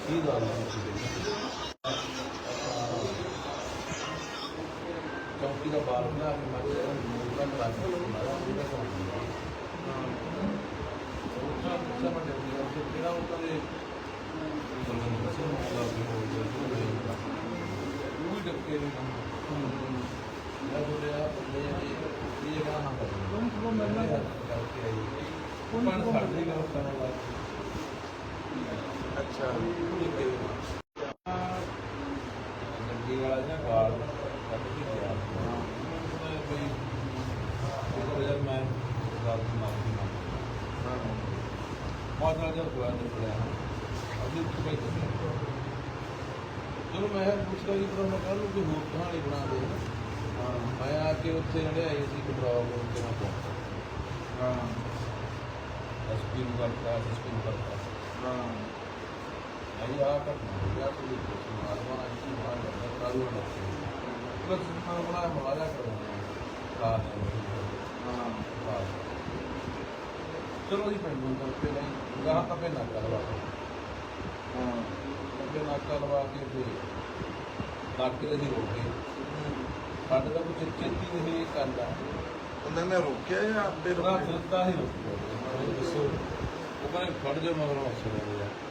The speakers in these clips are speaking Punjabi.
ਕੀ ਗੱਲ ਹੈ ਚੌਕੀ ਦਾ ਬਾਲ ਬਣਾ ਕੇ ਮਾਰ ਕੇ ਮੂਰਤਾਂ ਬਣਾ ਕੇ ਮਾਰਾ ਉਹਦਾ ਕੰਮ ਉਹਦਾ ਪੁੱਛਾ ਮੰਡੇ ਉਹ ਜਿਹੜਾ ਉਹਨਾਂ ਦੇ ਸਰਵਨ ਮਸਲਾ ਵੀ ਹੋ ਗਿਆ ਉਹ ਡੱਕੇ ਨੂੰ ਮੈਂ ਬੋਲਿਆ ਬੰਦੇ ਇਹ ਇਹ ਕਹਾਂ ਹਾਂ ਕਰ ਉਹ ਮੈਨੂੰ ਕਰਕੇ ਆਈ ਉਹ ਪਣ ਫੜ ਲਈ ਗੱਲ ਕਰਨ ਲੱਗ ਅੱਛਾ ਗੱਡੀ ਵਾਲਾ ਜਾਂ ਗਾਲ ਕੱਢ ਕੇ ਗਿਆ ਉਹਨੇ ਕੋਈ ਉਹ ਜਦ ਮੈਂ ਗਾਲ ਦੀ ਮਾਫੀ ਮੰਗੀ ਬਹੁਤ ਨਾਲ ਹੋਇਆ ਨਹੀਂ ਪੜਿਆ ਅਭੀ ਤੂੰ ਭਾਈ ਜਦੋਂ ਮੈਂ ਪੁੱਛਦਾ ਜੀ ਪਰ ਮੈਂ ਕੱਲ ਨੂੰ ਕੋਈ ਹੋਰ ਕਹਾਣੀ ਬਣਾ ਦੇ ਹਾਂ ਮੈਂ ਆ ਕੇ ਉੱਥੇ ਜਿਹੜੇ ਆਏ ਸੀ ਕਬਰਾਓ ਨੂੰ ਤੇ ਮੈਂ ਪਹੁੰਚਾ ਹਾਂ ਐਸਪੀ ਨੂੰ ਕਰਤਾ ਐਸਪੀ ਨੂੰ ਕਰਤਾ ਹਾਂ। ਚਲੋ ਜੀ ਪਿੰਡ ਨੂੰ ਕਰਕੇ ਨਹੀਂ ਗਾਹ ਤਾਂ ਪੇ ਨਾ ਕਰਵਾ ਹਾਂ ਅੱਗੇ ਨਾਕਾ ਲਵਾ ਕੇ ਤੇ ਨਾਕੇ ਦੇ ਹੀ ਰੋਕ ਗਏ ਸਾਡੇ ਦਾ ਕੁਝ ਚੇਤੀ ਨਹੀਂ ਕਰਦਾ ਉਹਨਾਂ ਨੇ ਰੋਕਿਆ ਜਾਂ ਆਪੇ ਰੋਕਿਆ ਫਿਰਦਾ ਹੀ ਰੁਕ ਉਹ ਕਹਿੰਦੇ ਫੜ ਜਾ ਮਗਰੋਂ ਅਫਸਰ ਨੇ ਯਾਰ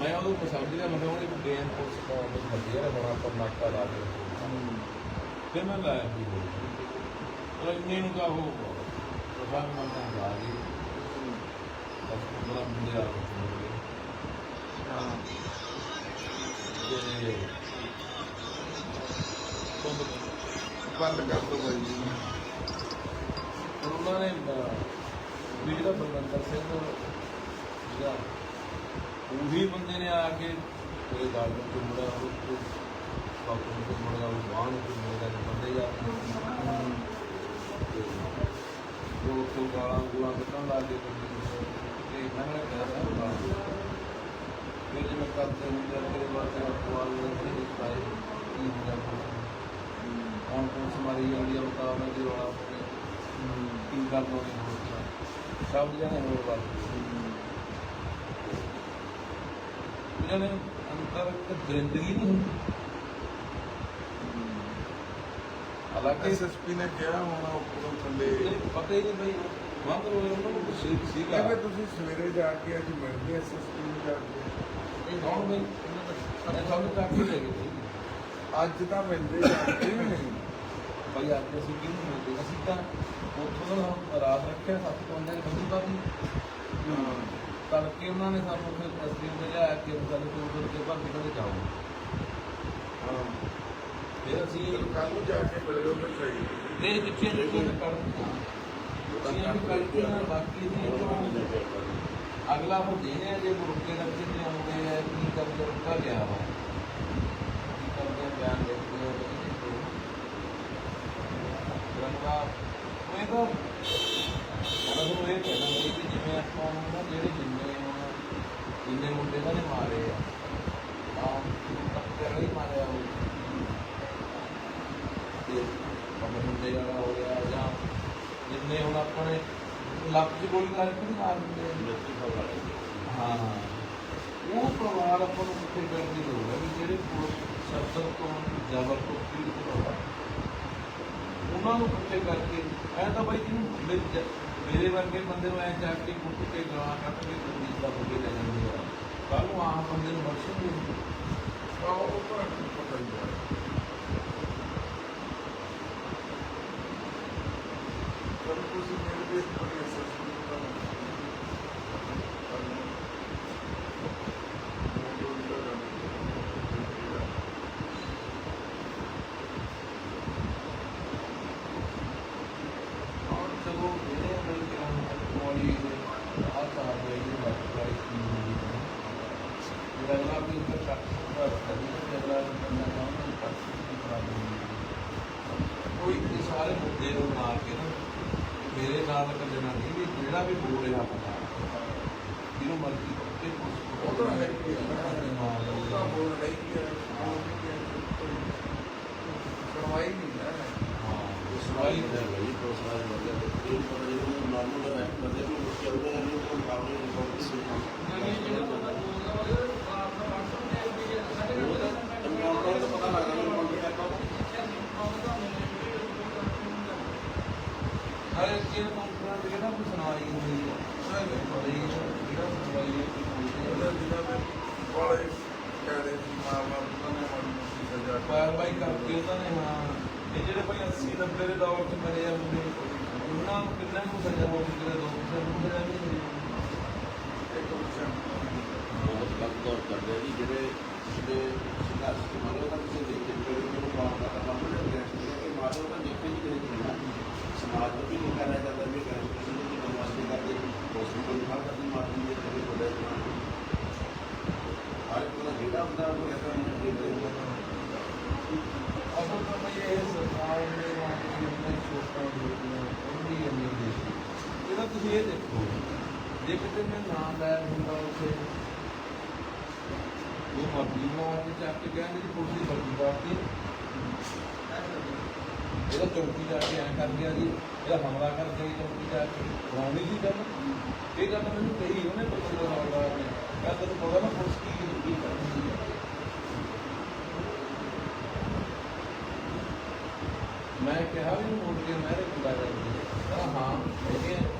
ਮੈਂ ਉਹਨੂੰ ਪਸੰਦ ਲਿਆ ਮੈਂ ਕਿਹਾ ਉਹਨੇ ਗੇਮ ਪੁਲਿਸ ਦਾ ਉਹ ਵਧੀਆ ਬਣਾ ਪਰ ਨਾਕਾ ਲਾ ਕੇ। ਫਿਰ ਮੈਂ ਲਾਇਆ ਵੀ ਉਹ ਇੰਨੇ ਨੂੰ ਤਾਂ ਉਹ ਪ੍ਰਧਾਨ ਮੰਤਰੀ ਆ ਗਈ ਬਸ ਬੜਾ ਮੁੰਡੇ ਆ ਗਏ ਹਾਂ ਤੇ ਬੰਦ ਕਰ ਦੋ ਬਾਈ ਜੀ। ਹੁਣ ਉਹਨਾਂ ਨੇ ਵੀ ਜਿਹੜਾ ਬਲਵੰਦਰ ਸਿੰਘ ਜਿਹੜਾ ਉਹੀ ਬੰਦੇ ਨੇ ਆ ਕੇ ਮੇਰੇ ਗਾਲ ਤੋਂ ਮੁੜਾ ਉਹ ਕਾਪੂ ਤੋਂ ਮੁੜਾ ਉਹ ਬਾਹਰ ਤੋਂ ਮੁੜਾ ਦੇ ਬੰਦੇ ਜਾ ਕੇ ਉਹ ਤੋਂ ਗਾਲਾਂ ਗੂਲਾਂ ਕੱਢਣ ਲੱਗ ਗਏ ਤੇ ਮੈਂ ਕਿਹਾ ਕਹਿ ਰਿਹਾ ਫਿਰ ਜਿਵੇਂ ਕਰਦੇ ਹੁੰਦੇ ਤੇਰੇ ਵਾਸਤੇ ਅਖਬਾਰ ਦੇ ਵਿੱਚ ਪਾਏ ਕੀ ਹੁੰਦਾ ਕੌਣ ਕੌਣ ਸਮਾਰੀ ਜਾਂਦੀ ਆ ਬਤਾ ਉਹਨਾਂ ਦੀ ਰੌਲਾ ਕੀ ਕਰਨਾ ਹੋਰ ਸਭ ਜਣੇ ਹੋਰ ਬਾਤ ਇਹਨਾਂ ਨੇ ਅੰਦਰ ਇੱਕ ਦਰਿੰਦਗੀ ਨਹੀਂ ਹੁੰਦੀ। ਹਾਲਾਂਕਿ ਐਸਐਸਪੀ ਨੇ ਕਿਹਾ ਹੋਣਾ ਉੱਪਰੋਂ ਥੱਲੇ। ਇਹ ਪਤਾ ਹੀ ਨਹੀਂ ਬਈ ਰੋ ਉਹਨਾਂ ਨੂੰ ਕੁਛ ਸੀਗਾ ਕਹਿੰਦੇ ਤੁਸੀਂ ਸਵੇਰੇ ਜਾ ਕੇ ਅੱਜ ਮਿਲਦੇ ਐਸਐਸਪੀ ਨੂੰ ਜਾ ਕੇ। ਇਹ ਕੌਣ ਬਈ ਇਹਨਾਂ ਦਾ ਸਾਡੇ ਸਾਨੂੰ ਚੱਕ ਹੀ ਲੈ ਗਏ ਅੱਜ ਤਾਂ ਮਿਲਦੇ ਜਾ ਕੇ ਵੀ ਨਹੀਂ। ਬਈ ਅੱਜ ਅਸੀਂ ਕਿਹਨੂੰ ਮਿਲਦੇ? ਅਸੀਂ ਤਾਂ ਉੱਥੋਂ ਦਾ ਰਾਤ ਰੱਖਿਆ ਸੱਤ ਬੰਦੇ ਨੇ ਬੰਦੀ ਬਾਦੀ ਹਾਂ। ਤੜਕੇ ਉਹਨਾਂ ਨੇ ਸਾਨੂੰ ਫਿਰ ਤਸਵੀਰ ਤੇ ਲਿਆਇਆ ਕਿ ਗੱਲ ਤੋਂ ਉਧਰ ਕੇ ਭਰਤੀ ਕਦੇ ਜਾਓ ਹਾਂ। ਫਿਰ ਅਸੀਂ ਕੱਲ ਨੂੰ ਜਾ ਕੇ ਮਿਲਿਓ ਤਾਂ ਸਹੀ। ਦੇ ਜਿੱਥੇ ਜਿੱਥੇ ਕਰ ਦਿੱਤੀਆਂ ਵੀ ਕਰਤੀਆਂ ਬਾਕੀ ਦੀ ਅਗਲਾ ਫਿਰ ਦੇਣੇ ਆ ਜੇ ਮੁਰਕੇ ਦਾ ਕਿਤੇ ਆਉਂਦੇ ਆ ਕੀ ਕਰਦੇ ਰੁਕਾ ਗਿਆ ਵਾ। ਕੀ ਕਰਦੇ ਆ ਬਿਆਨ ਲਿਖਦੇ ਆ ਰੰਗਾ ਉਹ ਇਹ ਤਾਂ ਮੈਂ ਤੁਹਾਨੂੰ ਇਹ ਕਹਿਣਾ ਬਈ ਕਿ ਜਿਵੇਂ ਆਪਾਂ ਹੁਣ ਨਾ ਜਿਹੜੇ ਜਿੰਨੇ ਹੁਣ ਜਿੰਨੇ ਮੁੰਡੇ ਦਾ ਨੇ ਮਾਰੇ ਆ ਆ ਟੱਕਰ ਹੀ ਮਾਰਿਆ ਉਹ ਤੇ ਆਪਣੇ ਮੁੰਡੇ ਵਾਲਾ ਹੋ ਗਿਆ ਜਾਂ ਜਿੰਨੇ ਹੁਣ ਆਪਣੇ ਲੱਕ 'ਚ ਗੋਲੀ ਕਰਕੇ ਨਹੀਂ ਮਾਰ ਦਿੰਦੇ ਆ। ਹਾਂ ਹਾਂ। ਉਹ ਪਰਿਵਾਰ ਆਪਾਂ ਨੂੰ ਕਿੱਥੇ ਕਰਨ ਦੀ ਲੋੜ ਹੈ ਵੀ ਜਿਹੜੇ ਪੁਲਿਸ ਸ਼ਬਦ ਤੋਂ ਜ਼ਬਰ ਤੋਂ ਪੀੜਤ ਹੋਇਆ ਉਹਨਾਂ ਨੂੰ ਇਕੱਠੇ ਕਰਕੇ ਐ ਤਾਂ ਬਾਈ ਜਿਹਨੂੰ ਜ- ਮੇਰੇ ਵਰਗੇ ਬੰਦੇ ਨੂੰ ਐ ਜਾ ਕੇ ਕੁੱਟ ਕੇ ਗਾਲਾਂ ਕੱਢ ਕੇ ਤੰਦੀਰ ਦਾ ਬੁੱਗੇ ਲੈ ਜਾਂਦੇ ਆ ਕੱਲ ਨੂੰ ਆਹ ਬੰਦੇ ਨੂੰ ਬਖਸ਼ਣਗੇ ਨਹੀਂ। ਉਹ ਤਾਂ ਪਤਾ ਹੀ ਪਹਿਲਾਂ ਵੀ ਉੱਪਰ ਸ਼ੱਕ ਕਰੀ ਤੇ ਅਗਲਾ ਬੰਦਾ ਚਾਹੁੰਦਾ ਕਿ ਕਰ ਸਕਦੀ ਕਰਾ ਦੇਣੀ ਉਹ ਇੱਕ ਸਾਰੇ ਮੁੱਦੇ ਨੂੰ ਮਾਰ ਕੇ ਨਾ ਮੇਰੇ ਨਾਲ ਇੱਕ ਜਨਾਨੀ ਵੀ ਜਿਹੜਾ ਵੀ ਬੋਲ ਰਿਹਾ ਬੰਦਾ ਜਿਹਨੂੰ ਮਰਜ਼ੀ ਉਹ ਤਾਂ ਹੈ ਮਾਰ ਲਊਗਾ ਬੋਲ ਰਹੀ ਹੈ ਹਰ ਇੱਕ ਚੀਜ਼ ਨੂੰ ਕੰਪਲੇਂਟ ਦੇ ਨਾ ਕੋਈ ਸੁਣਾ ਰਹੀ ਹੁੰਦੀ ਹੈ ਉਹਦਾ ਵੀ ਕੋਈ ਜਿਹੜਾ ਸੁਣਵਾਈ ਹੈ ਉਹਦਾ ਜਿਹੜਾ ਮੈਂ ਕੋਲੇ ਕਹਦੇ ਸੀ ਮਾਂ ਬਾਪ ਦਾ ਨਾ ਮਨ ਨੂੰ ਸਜ਼ਾ ਕਾਰਵਾਈ ਕਰਕੇ ਉਹਨਾਂ ਨੇ ਹਾਂ। ਇਹ ਜਿਹੜੇ ਭਾਈ 80 90 ਦੇ ਦੌਰ 'ਚ ਮਰੇ ਆ ਮੁੰਡੇ ਉਹਨਾਂ ਨੂੰ ਕਿੰਨਾ ਨੂੰ ਸਜ਼ਾ ਹੋ ਗਈ ਜਿਹੜੇ ਦੋ ਪਰਸੈਂਟ ਨੂੰ ਸਜ਼ਾ ਨਹੀਂ ਹੋਈ ਇੱਕ ਪਰਸੈਂਟ ਬਹੁਤ ਵੱਧ ਦੌਰ ਕਰਦੇ ਆ ਜੀ ਜਿਹੜੇ ਜਿਹੜੇ ਸਿੱਧਾ ਸਿੱਧਾ ਮਾਰੋ ਤਾਂ ਕਿਸੇ ਦੇਖੇ ਜਿਹੜੇ ਨੂੰ ਮਾਰਦਾ ਤਾਂ ਮਾਰੋ ਤਾਂ ਦੇਖੇ ਤੁਸੀਂ ਇਹ ਦੇਖੋ ਜੇ ਕਿਤੇ ਮੈਂ ਨਾਮ ਲੈ ਹੁੰਦਾ ਉਸੇ ਉਹ ਮਰਦੀ ਮਾਰ ਕੇ ਚੱਕ ਕੇ ਕਹਿੰਦੇ ਜੀ ਪੁਲਿਸ ਦੀ ਵਰਦੀ ਪਾਤੀ ਇਹਦਾ ਚੌਕੀ ਜਾ ਕੇ ਐਂ ਕਰ ਗਿਆ ਜੀ ਇਹਦਾ ਹਮਲਾ ਕਰ ਗਿਆ ਜੀ ਚੌਕੀ ਜਾ ਕੇ। ਬਣਾਉਣੀ ਸੀ ਗੱਲ। ਇਹ ਗੱਲ ਮੈਨੂੰ ਕਹੀ ਉਹਨੇ ਪੁਲਿਸ ਦਾ ਹਮਲਾ ਨੇ ਕਹਿੰਦਾ ਤੈਨੂੰ ਪਤਾ ਨਾ ਪੁਲਿਸ ਕੀ ਕੀ ਕਰਦੀ ਹੈ ਮੈਂ ਕਿਹਾ ਵੀ ਮੋੜ ਕੇ ਮੇਰੇ ਬੁਲਾ ਜਾਂਦੀ। ਹੈ ਹਾਂ ਹੈਗੇ ਆ,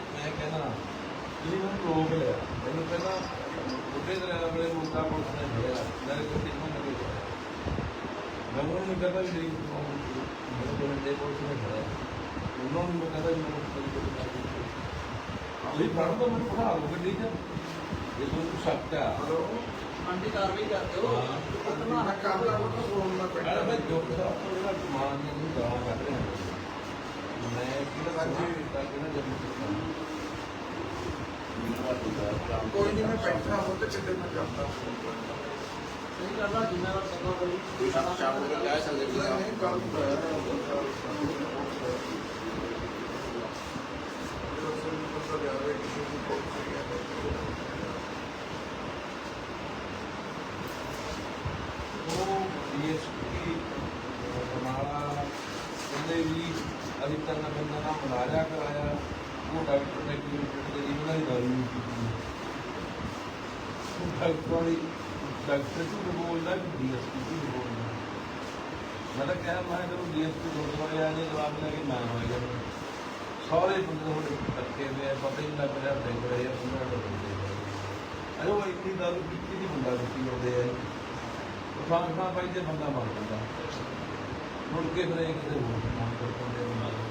ਤੁਸੀਂ ਮੈਨੂੰ ਰੋਕ ਲਿਆ ਮੈਨੂੰ ਪਹਿਲਾਂ ਬੁੱਢੇ ਦੇ ਨਾਲ ਮੇਰੇ ਮੁੰਡਾ ਪੁਲਿਸ ਨੇ ਫੜਿਆ ਮੇਰੇ ਕੋਲ ਕਿੰਨਾ ਲੱਗੇ ਮੈਂ ਉਹਨਾਂ ਨੂੰ ਕਹਿੰਦਾ ਵੀ ਨਹੀਂ ਮੇਰੇ ਕੋਲ ਦੇ ਪੁਲਿਸ ਨੇ ਫੜਿਆ ਉਹਨਾਂ ਨੂੰ ਮੈਂ ਕਹਿੰਦਾ ਵੀ ਮੈਨੂੰ ਕੋਈ ਕੋਈ ਨਹੀਂ ਤੁਸੀਂ ਫੜ ਦੋ ਮੈਨੂੰ ਪੜਾ ਲਓ ਗੱਡੀ 'ਚ ਜੇ ਤੁਹਾਨੂੰ ਸ਼ੱਕ ਆ ਹਲੋ? ਮੰਡੀ ਕਾਰਵਾਈ ਕਰਦੇ ਹੋ? ਮੈਂ ਕੰਮ ਦਾ ਉਹ ਫੋਨ ਨਾ ਅਰੇ ਪੈਣਾ ਮੈਂ ਜੋ ਸਾਹਿਬ ਤੋਂ ਜਿਹੜਾ ਸਮਾਨ ਨੇ ਨੂੰ ਗਾਲਾਂ ਕੱਢ ਰਿਹਾ ਮੈਂ ਕਿਹੜਾ ਹਾਂਜੀ। ਤਾਂ ਕਿਹੜਾ ਜੰਮੂ ਕੋਈ ਨਹੀਂ ਮੈਂ ਬੈਠਾ ਹੋ ਤੇ ਕਿਤੇ ਮੈਂ ਕਰਦਾ ਸਹੀ ਕਰਦਾ ਜ਼ਿੰਮੇਵਾਰ ਸਭਾ ਕੋਈ ਕੋਈ ਸ਼ੱਕ ਸ਼ਾਪ ਹੋ ਕੇ ਕਹਿ ਸਕਦੇ ਕਿ ਨਹੀਂ ਗੱਲ ਅਸੀਂ ਤਾਂ ਬੰਦਾ ਦਾ ਮੁਲਾਜ਼ਾ ਕਰਾਇਆ। ਉਹ ਡਾਕਟਰ ਨੇ ਕੀ ਜਿਹੜੇ ਉਹਨਾਂ ਦੀ ਦਾਰੂ ਨਹੀਂ ਕੀਤੀ ਉਹ ਡਾਕਟਰ ਦੀ ਡਾਕਟਰ ਝੂਠ ਬੋਲਦਾ ਕਿ ਡੀਐਸਪੀ ਝੂਠ ਬੋਲਦਾ। ਮੈਂ ਤਾਂ ਕਿਹਾ, ਮੈਂ ਜਦੋਂ ਡੀਐਸਪੀ ਗੁਰਦੁਆਰੇ ਆ ਜੇ ਜਵਾਬ ਲੈ ਕੇ ਮੈਂ ਹੋਏਗਾ ਸਾਰੇ ਬੰਦੇ ਤੁਹਾਡੇ ਟੱਕੇ ਹੋਏ ਆ, ਪਤਾ ਹੀ ਨਹੀਂ ਲੱਗ ਰਿਹਾ ਡਿੱਗ ਰਹੇ ਆ ਉਹਨਾਂ ਦੇ ਬੰਦੇ ਅਰੇ ਉਹ ਇੰਨੀ ਦਾਰੂ ਪੀਤੀ ਦੀ ਮੁੰਡਾ ਪੀਤੀ ਆਉਂਦੇ ਆ। ਖਾਣ ਖਾਣ ਪਾਈ ਤੇ ਬੰਦਾ ਮਰ ਜਾਂਦਾ। ਮੁੜ ਕੇ ਫਿਰ ਇਹ ਕਿਤੇ ਹੋਰ ਕੰਮ ਕਰ ਪਾਉਂਦੇ